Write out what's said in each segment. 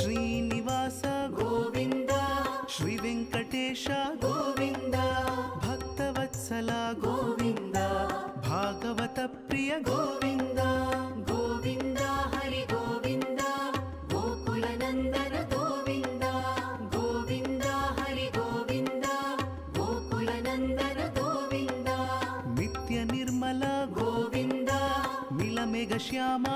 శ్రీనివాస గోవింద శ్రీ వెంకటేశ గోవింద భక్తవత్సల గోవింద భాగవత ప్రియ గోవింద గోవింద హరి గోవింద గోకుల నందన గోవింద గోవింద హరి గోవింద గోకుల నందన గోవింద. నిత్య నిర్మల గోవింద నీలమేఘ శ్యామ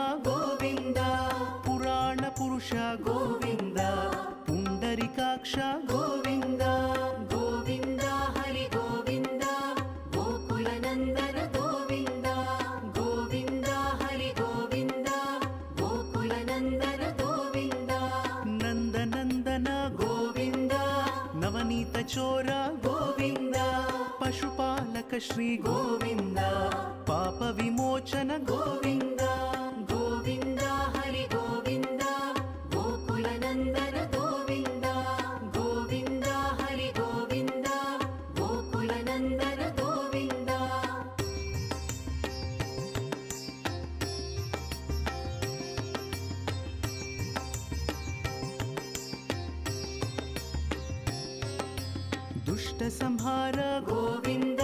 దుష్ట సంహార గోవింద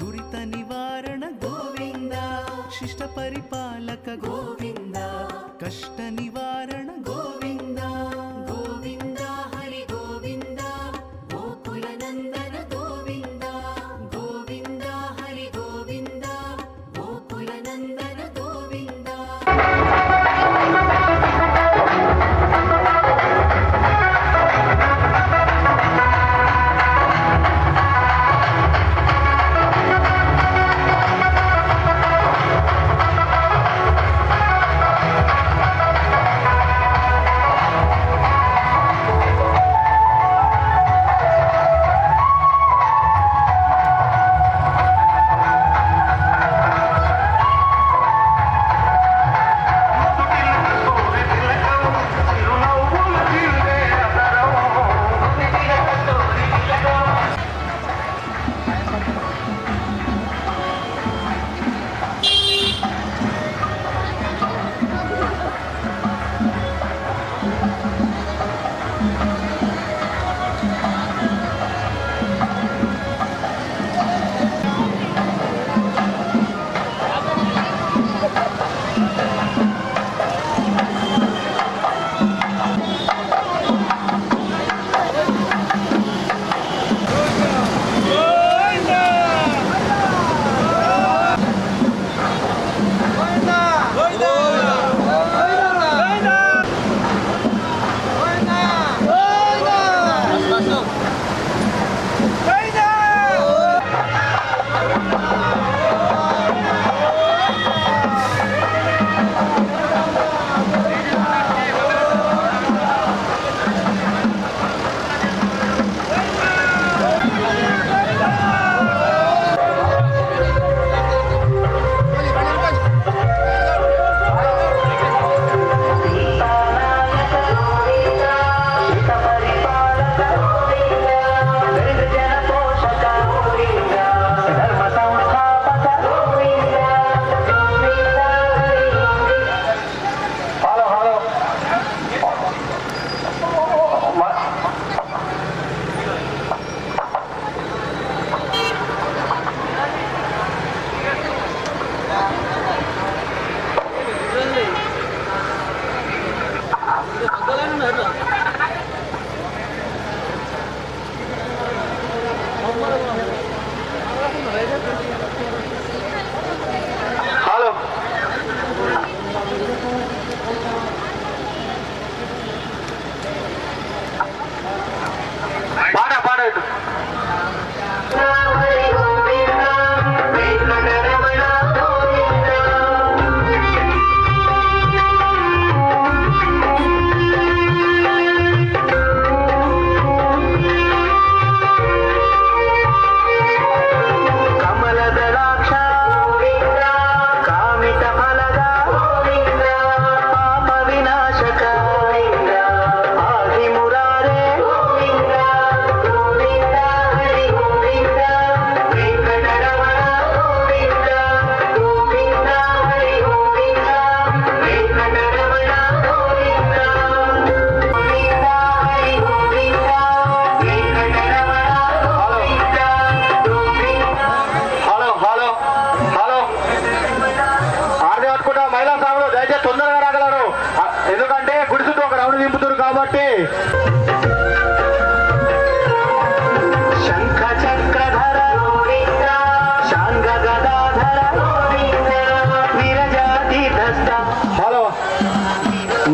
దురిత నివారణ గోవింద శిష్ట పరిపాలక గో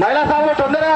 మహిళా సభలో తొందరగా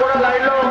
করে লাইলো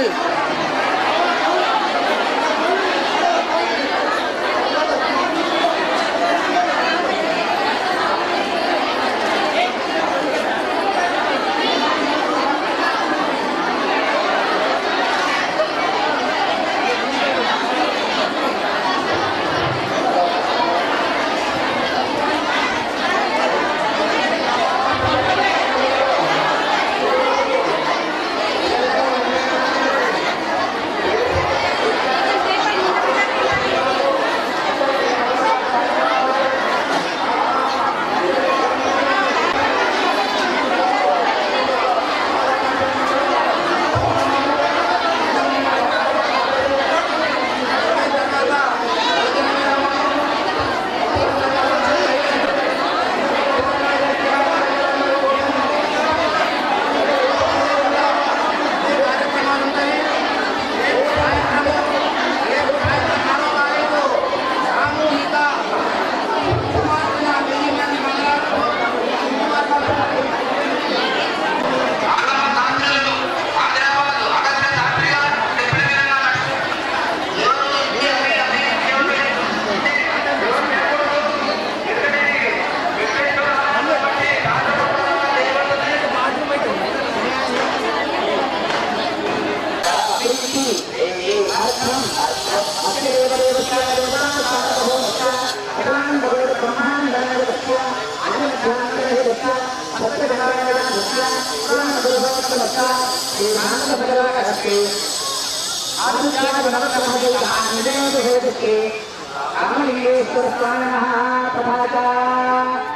ん నడుతుంది రామలింగేశ్వర స్వామి తథా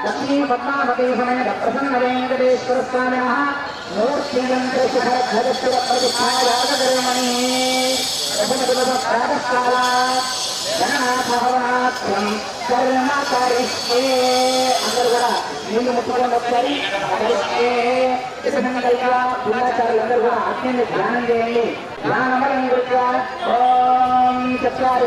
లక్ష్మీ పద్మావతి సమేత ప్రసన్న వెంకటేశ్వర స్వామి మూర్తియంత్ర ప్రాతకాల గణనాథ భవనాథ్యం కర్మ అందరూ కూడా నీళ్ళు ముట్టుకొని ఒకసారి కరిష్యే. ఈ పిల్లాచారులందరూ కూడా ఆజ్ఞని ధ్యానం చేయండి. ఓం చత్వారి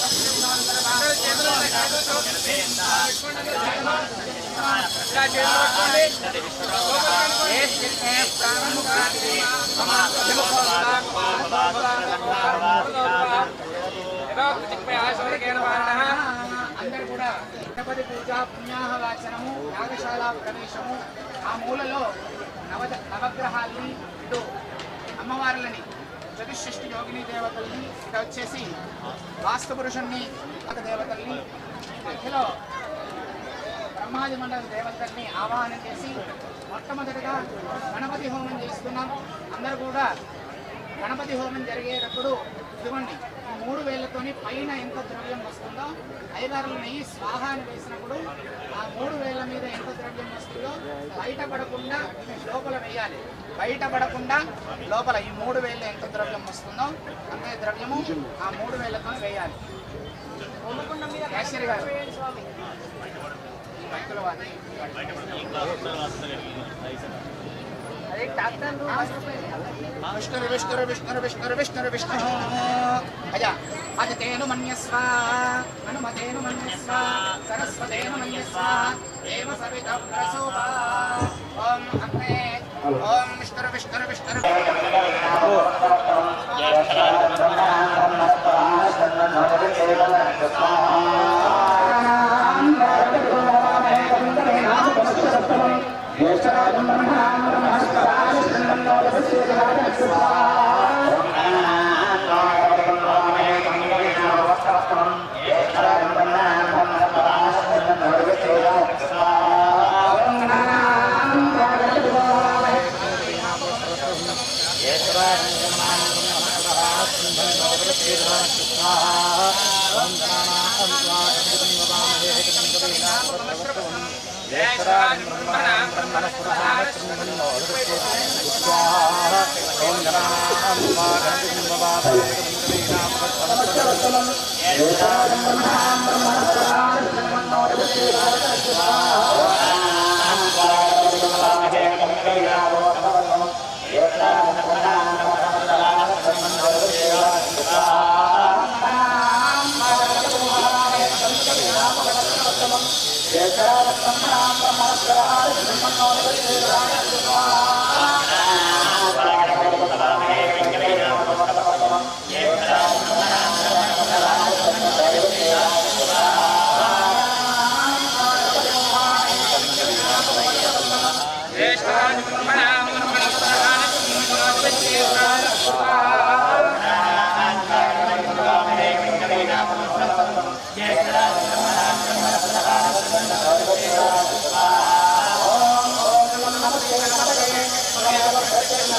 గణపతి పూజ పుణ్యాహవాచనము యాగశాల ప్రవేశము ఆ మూలలో నవ నవగ్రహాల్ని ఇటు అమ్మవార్లని చతుషష్ఠి యోగిని దేవతల్ని ఇక్కడ వచ్చేసి వాస్తుపురుషుణ్ణి ఒక దేవతల్ని మధ్యలో బ్రహ్మాది మండల దేవతల్ని ఆవాహనం చేసి మొట్టమొదటిగా గణపతి హోమం చేస్తున్నాం. అందరూ కూడా గణపతి హోమం జరిగేటప్పుడు ఇదిగోండి మూడు వేలతోని పైన ఎంత ద్రవ్యం వస్తుందో ఐదారులు నెయ్యి స్వాహాన్ని వేసినప్పుడు ఆ మూడు వేల మీద ఎంత ద్రవ్యం వస్తుందో బయటపడకుండా లోపల వేయాలి. బయటపడకుండా లోపల ఈ మూడు వేలు ఎంత ద్రవ్యం వస్తుందో అంతే ద్రవ్యము ఆ మూడు వేలతో వేయాలి. కేసరి గారు. వారి విష్ణురు విష్ణురు విష్ణురు విష్ణురు విష్ణురు విష్ణు అయ్యా అజితేను మన్యస్వ హనుమతేను మన్యస్వ సరస్వతేను మన్యస్వ దేవ సవిత ప్రసూత ఓం అగ్నే ఓం విష్ణురు విష్ణురు విష్ణురు. జ్యేష్ఠరాజం Christ. स्वाहा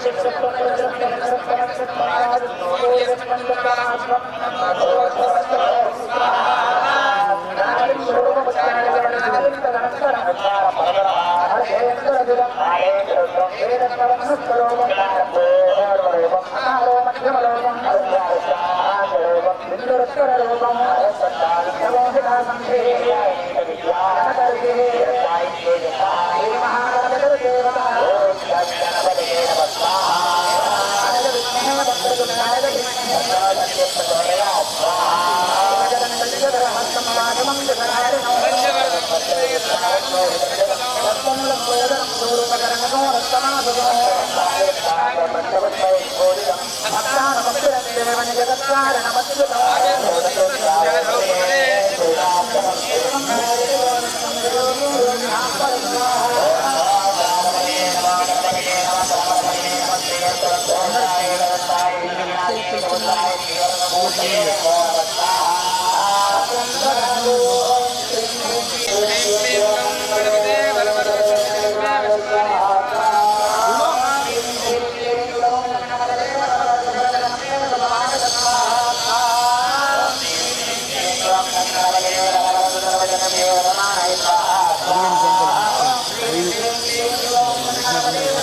శిక్షత్వం ప్రజత్వం ఇప్పటి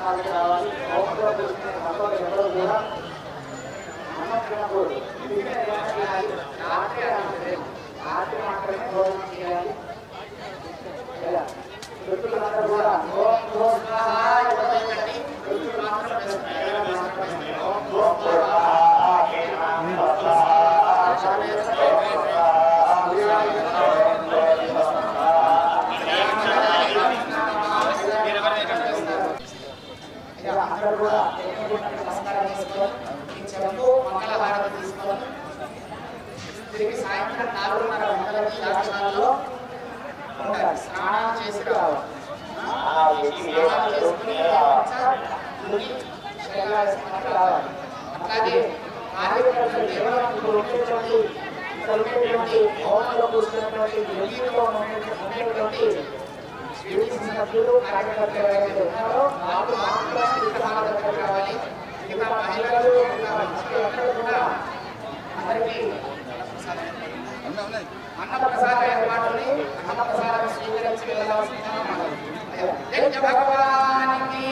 యాజమాన్యానికి రావాలి. హోమంలో కూర్చునే భక్తులు ఎవరు కూడా అన్నం తినకూడదు తినే మాత్రమే భోజనం అట్లాగే కార్యక్రమంలో దేవాలయంలో ఇక్కడ ఉండేటువంటి భవనంలో కూర్చున్నటువంటి ఉండేటువంటి సభ్యులు కార్యకర్తలు ఎవరైతే ఉన్నారో వాళ్ళు మాత్రం విగ్రహాల దగ్గర రావాలి మిగతా మహిళలు మిగతా భక్తులందరూ కూడా అందరికీ అన్నప్రసాద ఏర్పాటుని అన్నప్రసాదం స్వీకరించి వెళ్ళవలసిందిగా మనవి. యజ్ఞ భగవానికి